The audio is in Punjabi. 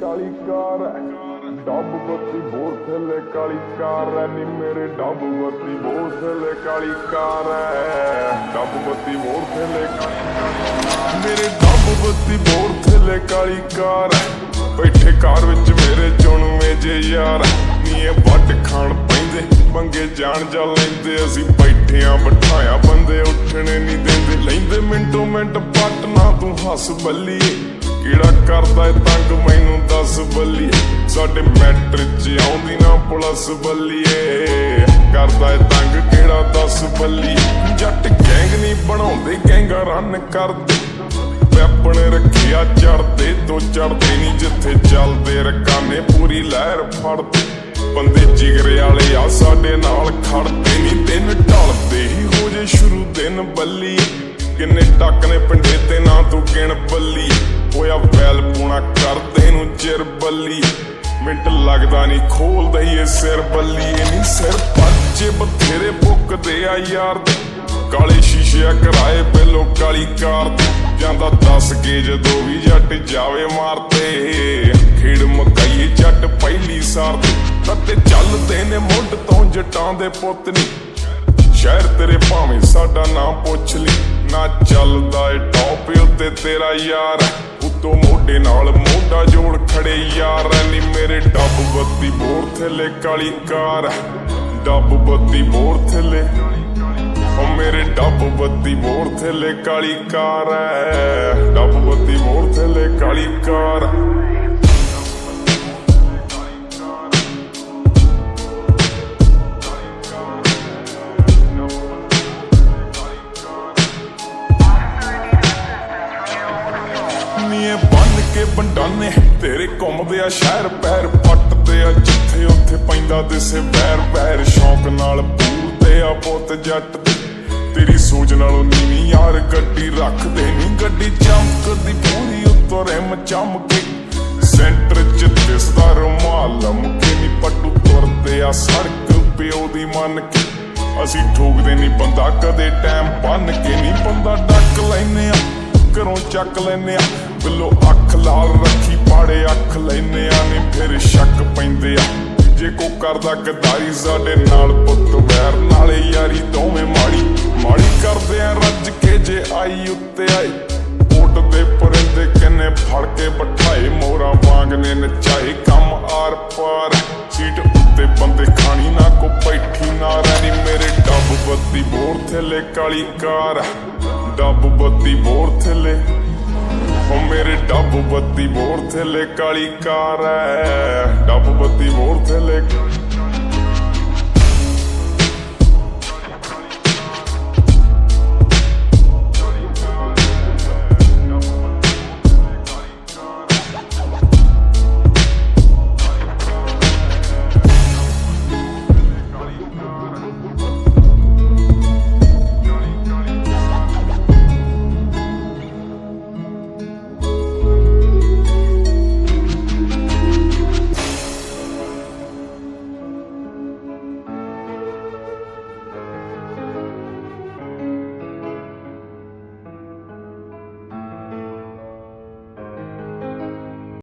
ਕਾਰ ਹੈ। ਡੱਬ ਬੱਤੀ ਬੋਰ ਥੱਲੇ ਕਾਲੀ ਕਾਰ ਹੈ। ਨੀ ਮੇਰੇ ਡੱਬ ਬੱਤੀ ਬੋਰ ਥੱਲੇ ਕਾਲੀ ਕਾਰ ਹੈ ਡੱਬ ਬੱਤੀ ਬੋਰ ਥੱਲੇ ਮੇਰੇ ਡੱਬ ਬੱਤੀ ਬੋਰ ਥੱਲੇ ਕਾਲੀ ਕਾਰ ਹੈ। ਬੈਠੇ ਕਾਰ ਵਿੱਚ ਮੇਰੇ ਚੁਣਵੇਂ ਜੇ ਯਾਰ ਨੀ ਵੱਟ ਖਾਣ ਪੈਂਦੇ, ਮੰਗੇ ਜਾਣ ਜਾ ਲੈਂਦੇ। ਅਸੀਂ ਬੈਠਿਆਂ ਬਿਠਾਇਆ, ਬੰਦੇ ਉੱਠਣੇ ਨਹੀਂ ਦਿੰਦੇ। ਲੈਂਦੇ ਮਿੰਟੋ ਮਿੰਟ ਪੱਟ, ਨਾ ਤੂੰ ਹੱਸ ਬੱਲੀਏ। ਕਿਹੜਾ ਕਰਦਾ ਏ ਤੰਗ? ਮੈਨੂੰ ਦੱਸ ਬੱਲੀਏ। ਸਾਡੇ ਮੈਟਰ ਚ ਆਉਂਦੀ ਨਾ ਪੁਲਿਸ ਬੱਲੀਏ। ਕਰਦਾ ਏ ਤੰਗ, ਕਿਹੜਾ ਦੱਸ ਬੱਲੀਏ? ਜੱਟ ਗੈਂਗ ਨਹੀਂ ਬਣਾਉਂਦੇ ਗੈਂਗਾ ਰਨ ਕਰਦੇ। ਵੈਪਨ ਰੱਖਿਆ ਚੜਦੇ ਤੋਂ ਚੜਦੇ ਨਹੀਂ ਜਿੱਥੇ ਚੱਲਦੇ। ਰਕਾਨੇ ਪੂਰੀ ਲਹਿਰ ਫੜਦੇ। ਬੰਦੇ ਜਿਗਰੇ ਵਾਲੇ ਆ, ਸਾਡੇ ਨਾਲ ਖੜਦੇ ਨਹੀਂ। ਦਿਨ ਢਲਦੇ ਹੀ ਹੋ ਜੇ ਸ਼ੁਰੂ ਦਿਨ ਬੱਲੀ ਕਿੰਨੇ ਟੱਕ ਨੇ ਪਿੰਡੇ ਤੇ ਨਾ ਤੂੰ ਗਿਣ ਬੱਲੀ ਹੋਇਆ ਵੈਲ ਪੂਣਾ ਕਰਦੇ ਨੂੰ ਚਿਰ ਬੱਲੀ। ਮਿੰਟ ਲੱਗਦਾ ਨਹੀਂ ਖੋਲਦਾ ਹੀ ਇਹ ਸਿਰ ਬੱਲੀ। ਇਹ ਨਹੀਂ ਸਿਰ ਪੱਜੇ ਬਥੇਰੇ ਬੁੱਕਦੇ ਆ ਯਾਰ। ਕਾਲੇ ਸ਼ੀਸ਼ੇ ਕਰਾਏ ਪਹਿਲੋ ਕਾਲੀ ਕਾਰ ਜਾਂਦਾ ਦੱਸ ਕੇ ਜਦੋਂ ਵੀ ਜੱਟ ਜਾਵੇ ਮਾਰਤੇ ਖੇਡ ਮਕਾਈਏ ਜੱਟ ਪਹਿਲੀ ਸਾਰ ਤੇ। ਚੱਲਦੇ ਨੇ ਮੁੱਢ ਤੋਂ ਜਟਾਂ ਦੇ ਪੁੱਤ ਨੀ। ਸ਼ਹਿਰ ਤੇਰੇ ਭਾਵੇਂ ਸਾਡਾ ਨਾਮ ਪੁੱਛ ਲਈ ਨਾ ਚੱਲਦਾ ਏ ਟੌਪ ਉੱਤੇ ਤੇਰਾ ਯਾਰ। ਉਤੋਂ ਮੋਢੇ ਨਾਲ ਮੋਢਾ ਜੋੜ ਖੜੇ ਯਾਰ ਨੀ ਮੇਰੇ ਡੱਬ ਬੱਤੀ ਬੋਰ ਥੱਲੇ ਕਾਲੀ ਕਾਰ। ਡੱਬ ਬੱਤੀ ਬੋਰ ਥੱਲੇ। ਓ ਮੇਰੇ ਡੱਬ ਬੱਤੀ ਮੋਰ ਥੱਲੇ ਕਾਲੀ ਕਾਰ ਐ। ਡੱਬ ਬੱਤੀ ਮੋਰ ਥੱਲੇ ਕਾਲੀ ਕਾਰ। ਨੀਏ ਬੰਨ ਕੇ ਬੰਡਾਨੇ ਤੇਰੇ ਘੁੰਮਦੇ ਆ ਸ਼ਹਿਰ ਪੈਰ ਪੱਟਦੇ ਆ, ਜਿੱਥੇ ਉੱਥੇ ਪੈਂਦਾ ਦਿਸੇ ਵੈਰ ਵੈਰ। ਸ਼ੌਂਕ ਨਾਲ ਪੂਰਦੇ ਆ ਪੁੱਤ ਜੱਟ ਦੇ। ਤੇਰੀ ਸੋਚ ਨਾਲੋਂ ਨੀਵੀਂ ਯਾਰ, ਗੱਡੀ ਰੱਖਦੇ ਨਹੀਂ ਗੱਡੀ ਚਮਕਦੀ ਪੂਰੀ ਉੱਤੋਂ ਰਿਮ ਚਮਕੇ। ਸੈਂਟਰ ਚ ਦਿਸਦਾ ਰੁਮਾਲ ਮੁਕੇ ਨਹੀਂ ਪੱਟੂ ਤੁਰਦੇ ਆ ਸੜਕ ਪਿਓ ਦੀ ਮੰਨ ਕੇ ਅਸੀਂ ਠੋਕਦੇ ਨਹੀਂ ਬੰਦਾ ਕਦੇ ਟਾਈਮ ਬੰਨ ਕੇ ਨਹੀਂ ਬੰਦਾ ਡੱਕ ਲੈਨੇ ਆ। ਘਰੋਂ ਚੱਕ ਲੈਨੇ ਆ। ਬਿੱਲੋ ਅੱਖ ਲਾਲ ਰੱਖੀ, ਪਾੜੇ ਅੱਖ ਲੈਨੇ ਆ ਨਹੀਂ ਫਿਰ ਸ਼ੱਕ ਪੈਂਦੇ ਆ। ਜੇ ਕੋ ਕਰਦਾ ਗਦਾਰੀ ਸਾਡੇ ਨਾਲ ਪੁੱਤ ਵੈਰ, ਨਾਲੇ ਯਾਰੀ ਦੋਵੇਂ ਮਾੜੀ। ਮਾੜੀ ਕਰਦੇ ਆ ਰੱਜ ਕੇ ਜੇ ਆਈ ਉੱਤੇ ਆਈ ਓਟ ਦੇ ਪਰਿੰਦੇ ਕਿੰਨੇ ਫੜ ਕੇ ਬਠਾਏ ਮੋਰਾ ਵਾਂਗ ਨੇ ਨਚਾਏ। ਕੰਮ ਆਰ ਪਾਰ ਸੀਟ ਉੱਤੇ ਬੰਦੇ ਖਾਣੀ ਨਾ, ਕੋ ਬੈਠੀ ਨਾ ਰਹਿਣੀ। ਮੇਰੇ ਡੱਬ ਬੱਤੀ ਬੋਰ ਥੱਲੇ ਕਾਲੀ ਕਾਰ ਡੱਬ ਬੱਤੀ ਬੋਰ ਥੱਲੇ। ਓ ਮੇਰੇ ਡੱਬ ਬੱਤੀ ਬੋਰ ਥੱਲੇ, ਕਾਲੀ ਕਾਰ ਐ ਡੱਬ ਬੱਤੀ ਬੋਰ ਥੱਲੇ।